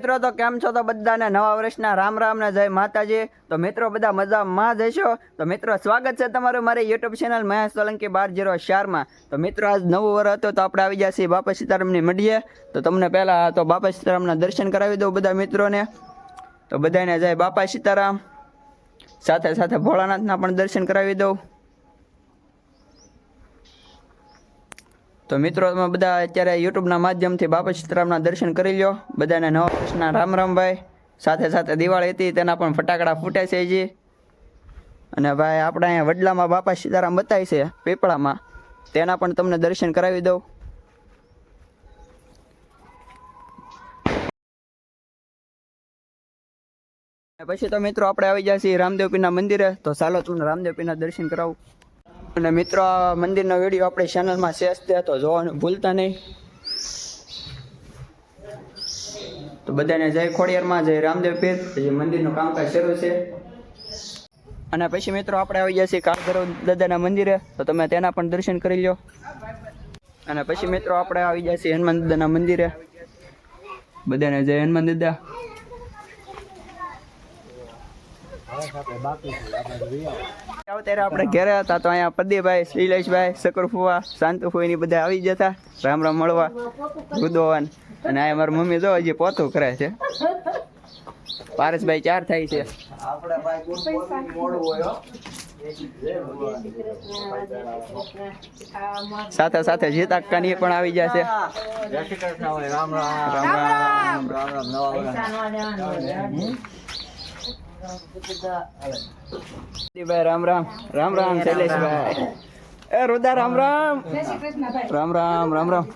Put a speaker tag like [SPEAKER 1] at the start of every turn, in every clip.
[SPEAKER 1] મિત્રો, તો કેમ છો? તો બધાને નવા વર્ષના રામ રામ ને જય માતાજી. તો મિત્રો, બધા મજામાં જશો તો મિત્રો, સ્વાગત છે તમારું મારી યુટ્યુબ ચેનલ મહેશ સોલંકી બાર જીરો ચારમાં તો મિત્રો, આજ નવું વર્ષ હતું તો આપણે આવી છીએ બાપા સીતારામની મઢીએ તો તમને પહેલાં તો બાપા સીતારામના દર્શન કરાવી દઉં બધા મિત્રોને. તો બધાને જય બાપા સીતારામ. સાથે સાથે ભોળાનાથના પણ દર્શન કરાવી દઉં. તો મિત્રો તમે બધા અત્યારે યુટ્યુબના માધ્યમથી બાપા સીતારામના દર્શન કરી લો બધાને નવા વર્ષના રામ રામભાઈ સાથે સાથે દિવાળી હતી, તેના પણ ફટાકડા ફૂટે છે હજી. અને ભાઈ, આપણે અહીંયા વડલામાં બાપા સીતારામ બતાય છે, પીપળામાં. તેના પણ તમને દર્શન કરાવી દઉં. પછી તો મિત્રો, આપણે આવી જઈએ છીએ રામદેવપીના મંદિરે. તો ચાલો તમને રામદેવપીના દર્શન કરાવું. અને મિત્રો, આ મંદિરનો વીડિયો આપણી ચેનલમાં શેષ છે, તો જોવાનું ભૂલતા નહીં. તો બધાને જય ખોડિયારમાં, જય રામદેવ પીર. જે મંદિરનું કામકાજ શરૂ છે. અને પછી મિત્રો, આપણે આવી જઈએ છીએ કાળભૈરવ દાદાના મંદિરે. તો તમે તેના પણ દર્શન કરી લો અને પછી મિત્રો, આપણે આવી જઈએ છીએ હનુમાન દાદાના મંદિરે. બધાને જય હનુમાન દાદા. ત્યારે આપણે ઘેરે હતા તો અહીંયા પ્રદીપભાઈ શ્રીલેશભાઈ શકરફુવા શાંતુફુઈ બધા આવી જતા રામ રામ મળવા ગુદોવાન. અને આ મારી મમ્મી જો હજી પોતું કરે છે. પારસભાઈ ચાર થાય છે. સાથે સાથે જીતા કાની પણ આવી જશે રામ રામ. રામ રામ. રામ રામ રામ શૈલેષભાઈ. એ રુદા રામ રામ. રામ રામ રામ રામ.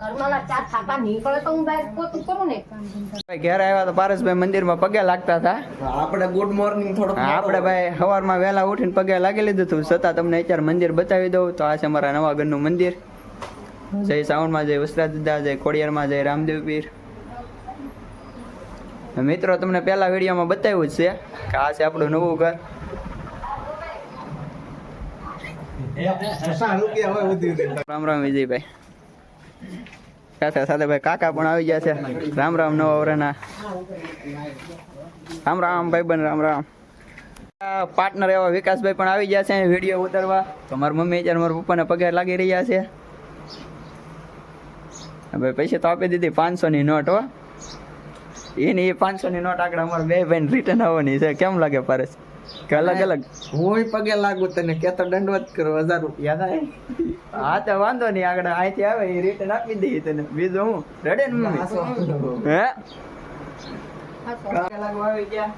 [SPEAKER 2] ઘરમાંના ચાર ખાતા નીકળે તો હું બહાર પોતું કરું ને?
[SPEAKER 1] ભાઈ ઘેર આવ્યા તો પારસભાઈ મંદિરમાં પગે લાગતા હતા
[SPEAKER 3] આપણે ગુડ મોર્નિંગ થોડુંક
[SPEAKER 1] આપણે ભાઈ સવારમાં વહેલા ઉઠીને પગે લાગી લીધું હતું છતાં તમને અત્યારે મંદિર બતાવી દઉં તો આ છે અમારા નવા ઘરનું મંદિર જય સાવણમાં જય વસ્ત્રા દાદા જય ખોડિયારમાં જય રામદેવ પીર મિત્રો તમને પહેલા વિડીયોમાં બતાવ્યું જ છે કે આ છે આપણું નવું ઘર. રામ રામ વિજયભાઈ સાથે સાથે ભાઈ કાકા પણ આવી ગયા છે. રામ રામ નવા વરના રામ રામ, ભાઈ બન, રામ રામ. પાર્ટનર એવા વિકાસભાઈ પણ આવી ગયા છે વીડિયો ઉતારવા. તો મારા મમ્મી અત્યારે મારા પપ્પાને પગાર લાગી રહ્યા છે. ભાઈ પૈસા તો આપી દીધી પાંચસો ની નોટ, હો. એની એ પાંચસો ની નોટ આગળ અમારે બે ભાઈ રિટર્ન આવવાની છે. કેમ લાગે પારસ કે અલગ અલગ?
[SPEAKER 3] હું પગે લાગુ તને કેતો દંડવત કરો હજાર. રૂપિયા થાય
[SPEAKER 1] હા તો વાંધો નહીં આગળ અહીંથી આવે એ રિટર્ન આપી દઈએ તને. બીજું હું? રડે ને હે કાકા લાગુ આવી ગયા.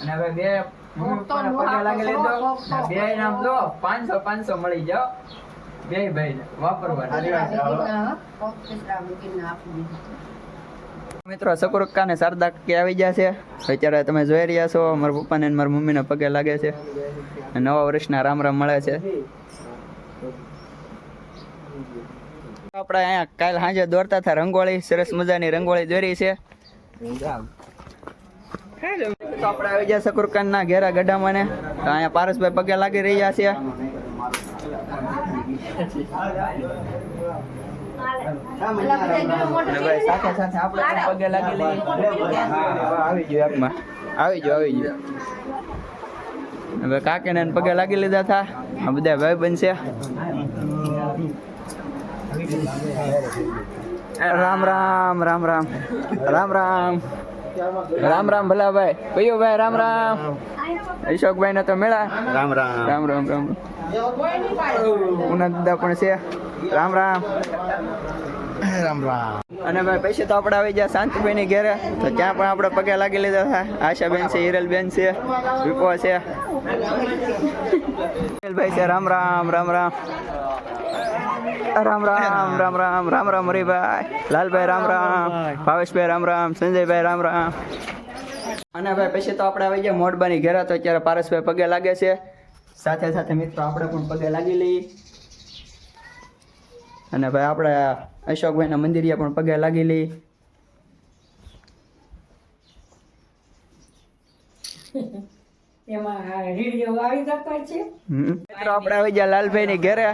[SPEAKER 1] અને હવે બે પગે લાગી બે નામ જો પાંચસો પાંચસો મળી જાઓ. બે ભાઈ વાપરવા મિત્રો સકુરક્કા ને શારદા કે આવી ગયા છે. અત્યારે તમે જોઈ રહ્યા છો મારા પપ્પાને અને મારા મમ્મીને પગે લાગે છે. નવા વર્ષના રામ રામ મળે છે. આપણે અહીંયા કાલ સાંજે દોરતા હતા રંગોળી, સરસ મજાની રંગોળી દોરી છે. તો આપણે આવી ગયા સકુરકાન ના ઘેરા ગઢામાં ને. અહીંયા પારસભાઈ પગે લાગી રહ્યા છે. સાથે સાથે આપણે પગે લાગી લઈએ આવી ગયો એકમાં આવી ગયો આવી ગયો હવે કાકીને પગે લાગી લીધા હતા આ બધા ભાઈ બનશે રામ રામ રામ રામ રામ રામ રામ રામ ભલાભાઈ કયો ભાઈ રામ રામ અશોકભાઈ ને તો મેળા.
[SPEAKER 3] રામ રામ.
[SPEAKER 1] રામ રામ રામ ઉના દાદા પણ છે. રામ રામ.
[SPEAKER 3] રામ રામ.
[SPEAKER 1] અને ભાઈ પછી તો આપણે આવી ગયા શાંતિભાઈ ની ઘેરે. તો ત્યાં પણ આપણે પગે લાગી લીધા હતા. આશાબેન છે હિરલબેન છે વિપો છે. હિરલભાઈ છે રામ રામ રામ રામ. રામ રામ રામ રામ રામ રામ હરિભાઈ. લાલભાઈ રામ રામ. ભાવેશભાઈ રામ રામ. સંજયભાઈ રામ રામ. અને ભાઈ પછી તો આપણે આવી ગયા મોડબાની ઘેરા. તો અત્યારે પારસભાઈ પગે લાગે છે. સાથે સાથે મિત્રો આપણે પણ પગે લાગી લઈએ. અને ભાઈ આપણે અશોકભાઈના મંદિરિયા પણ પગે લાગી લઈ
[SPEAKER 4] એમાં રેડિયો આવી જતો છે.
[SPEAKER 1] હમ. મિત્રો આપણે આવી ગયા લાલભાઈ ની ઘેરે.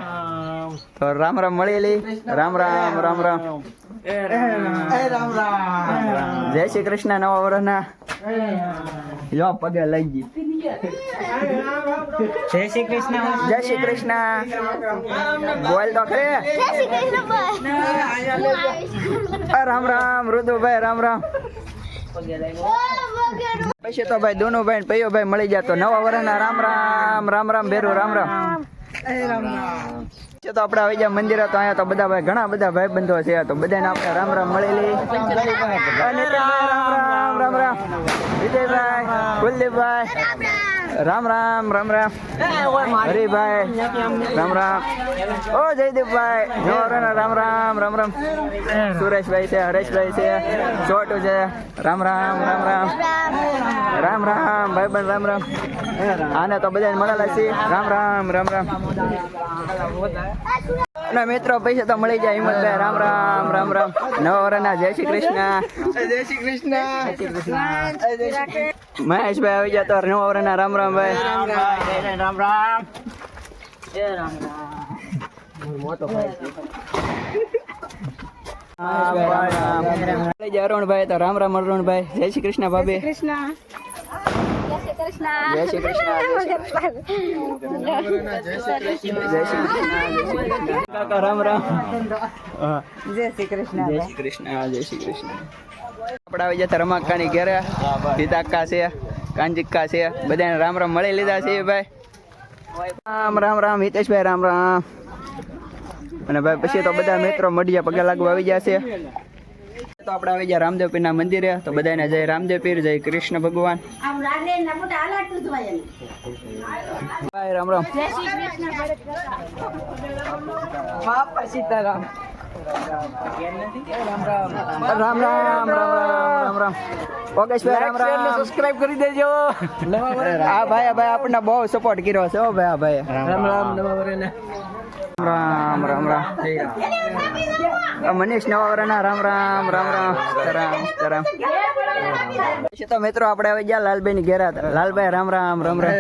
[SPEAKER 1] તો રામ રામ મળેલી. રામ રામ રામ રામ.
[SPEAKER 3] રામ રામ.
[SPEAKER 1] જય શ્રી કૃષ્ણ નવા વર્ષના જો પગે લઈ ગઈ
[SPEAKER 3] જય શ્રી કૃષ્ણ,
[SPEAKER 1] જય શ્રી કૃષ્ણ. બોલ તો ખરે. આ રામ રામ, રુદુભાઈ, રામ રામ. પછી તો ભાઈ દોનો ભાઈ ને પૈયો ભાઈ મળી ગયા તો નવા વર્ષના રામ રામ રામ રામ, ભેરું, રામ રામ. છે તો આપણે આવી ગયા મંદિરે, તો અહીંયા તો બધા ભાઈ, ઘણા બધા ભાઈ બંધો છે, તો બધાને આપણે રામ રામ મળેલી અને રામ રામ રામ રામ વિજયભાઈ, કુલદીપભાઈ, રામ રામ રામ રામ. હરિભાઈ, રામ રામ. ઓ, જયદીપભાઈ જોરના રામ રામ રામ રામ. સુરેશભાઈ છે, હરેશભાઈ છે છોટુ છે. રામ રામ રામ રામ. રામ રામ ભાઈ બંધ રામ રામ. આને તો બધાને મળેલા છે રામ રામ રામ રામ. અને મિત્રો પૈસા તો મળી જાય હિંમતભાઈ રામ રામ રામ રામ. નવા વરના જય શ્રી કૃષ્ણ.
[SPEAKER 3] જય શ્રી કૃષ્ણ.
[SPEAKER 1] મહેશભાઈ આવી ગયા તો નવા વરના રામ રામ ભાઈ.
[SPEAKER 3] રામ રામ.
[SPEAKER 1] મળી જાય અરુણભાઈ તો રામ રામ અરુણભાઈ. જય શ્રી કૃષ્ણ ભાભી. જય શ્રી કૃષ્ણ જય શ્રી કૃષ્ણ જય શ્રી કૃષ્ણ કાકા રામ રામ હા.
[SPEAKER 4] જય શ્રી કૃષ્ણ
[SPEAKER 1] જય શ્રી કૃષ્ણ જય શ્રી કૃષ્ણ આપણે આવી જતા રમાકાની ઘરે પિતાક્કા છે કાંજિક્કા છે બધાને રામ રામ મળી લીધા છે ભાઈ. રામ રામ રામ હિતેશભાઈ રામ રામ. અને ભાઈ પછી તો બધા મિત્રો મઢિયા પગે લાગવા આવી ગયા છે. તો આપણે આવી ગયા રામદેવ પીરના મંદિરે. તો બધાને જય રામદેવ પીર જય કૃષ્ણ ભગવાન. ભાઈ રામ રામ.
[SPEAKER 3] બાપા સીતારામ.
[SPEAKER 1] રામ રામ. રામ રામ રામ રામ ઓગેશભાઈ રામ. રામ
[SPEAKER 3] સબસ્ક્રાઇબ કરી દેજો.
[SPEAKER 1] આ ભાઈ ભાઈ આપણને બહુ સપોર્ટ કર્યો છે હો ભાઈ આ ભાઈ
[SPEAKER 3] રામ રામ.
[SPEAKER 1] રામ રામ રામ રામ મનીષ નવાવરાના રામ રામ રામ રામ રામ રામ. તો મિત્રો આપણે આવી ગયા લાલભાઈ ની ઘેરા હતા. લાલભાઈ, રામ રામ રામ રામ.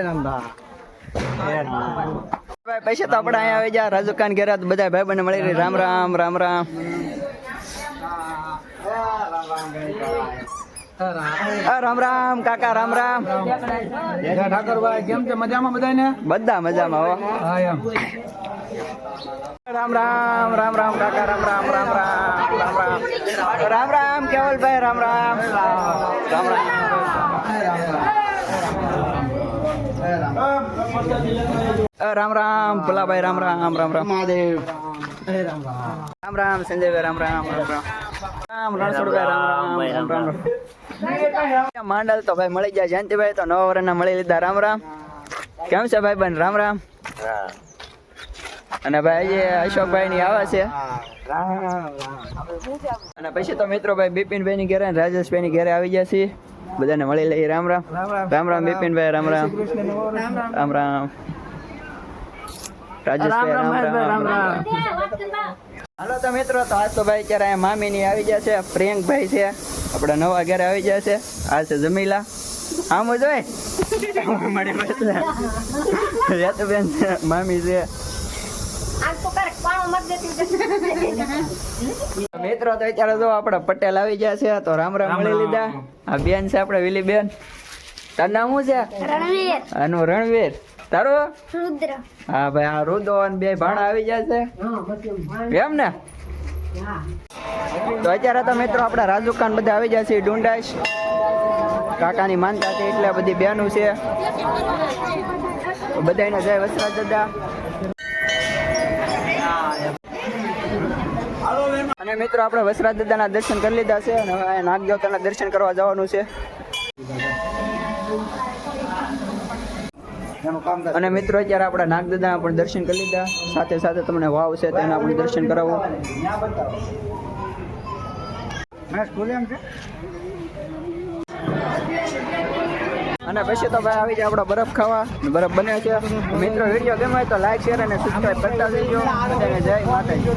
[SPEAKER 1] ભાઈ, પછી તો આપણે અહીંયા આવી ગયા. રાજુકાન ઘેરા બધા ભાઈ બને મળી રહી રામ રામ રામ રામ. રામ રામ કાકા રામ રામ.
[SPEAKER 3] ઠાકોરભાઈ કેમ છે? મજામાં બધાને
[SPEAKER 1] બધા મજામાં હો.
[SPEAKER 3] હા એમ.
[SPEAKER 1] રામ રામ રામ રામ કાકા રામ રામ રામ રામ. રામ રામ રામ રામ કેવલભાઈ રામ રામ. રામ રામ રામ રામ ભોલાભાઈ રામ રામ રામ રામ.
[SPEAKER 3] મહાદેવ.
[SPEAKER 1] રામ રામ સંજયભાઈ રામ રામ રામ રામ. રામ રણછોડભાઈ રામ રામ રામ રામ માંડલ તો ભાઈ મળી ગયા જયંતિભાઈ તો નવા વર્ષના મળી લીધા રામ રામ કેમ છે ભાઈ બન રામ રામ અને ભાઈ અશોકભાઈ ની આવે છે અને પછી તો મિત્રો ભાઈ બિપિનભાઈ ની ઘેરે રાજેશભાઈ ની ઘરે આવી ગયા છે બધાને મળી લઈએ રામ રામ રામ રામ બિપિનભાઈ રામ રામ રામ રામ રાજેશભાઈ રામ રામ રામ હાલો તો મિત્રો તો આજ તો ભાઈ અત્યારે અહીંયા મામી ની આવી ગયા છે પ્રિયંકભાઈ છે. આપણા નવા ઘરે આવી ગયા છે. આ છે જમીલા. આમ જોઈ મળે બેન મામી છે. મિત્રો તો અત્યારે જો આપણે પટેલ આવી ગયા છે તો રામ રામ મળી લીધા. આ બેન છે આપડે વિલી બેન તાર નામ શું છે?
[SPEAKER 5] રણવીર.
[SPEAKER 1] આનું રણવીર. તારું?
[SPEAKER 5] રુદ્ર.
[SPEAKER 1] હા ભાઈ આ રુદો અને બે ભાણા આવી જશે છે. એમ ને? તો અત્યારે તો મિત્રો આપણા રાજુકાન બધા આવી જશે છે ડુંડાઈશ કાકાની માનતા છે એટલે બધી બેનું છે. બધાને જય વસરા દાદા. અને મિત્રો આપણે વસરા દાદાના દર્શન કરી લીધા છે અને હવે નાગ દર્શન કરવા જવાનું છે. અને મિત્રો અત્યારે આપણા નાગદાદાના પણ દર્શન કરી લીધા. સાથે સાથે તમને વાવ છે તેના પણ દર્શન કરાવો. અને પછી તો ભાઈ આવી જાય આપણા બરફ ખાવા. બરફ બને છે. મિત્રો વીડિયો ગમે તો લાઈક શેર અને સબસ્ક્રાઈબ કરતા જઈજો જય માતાજી.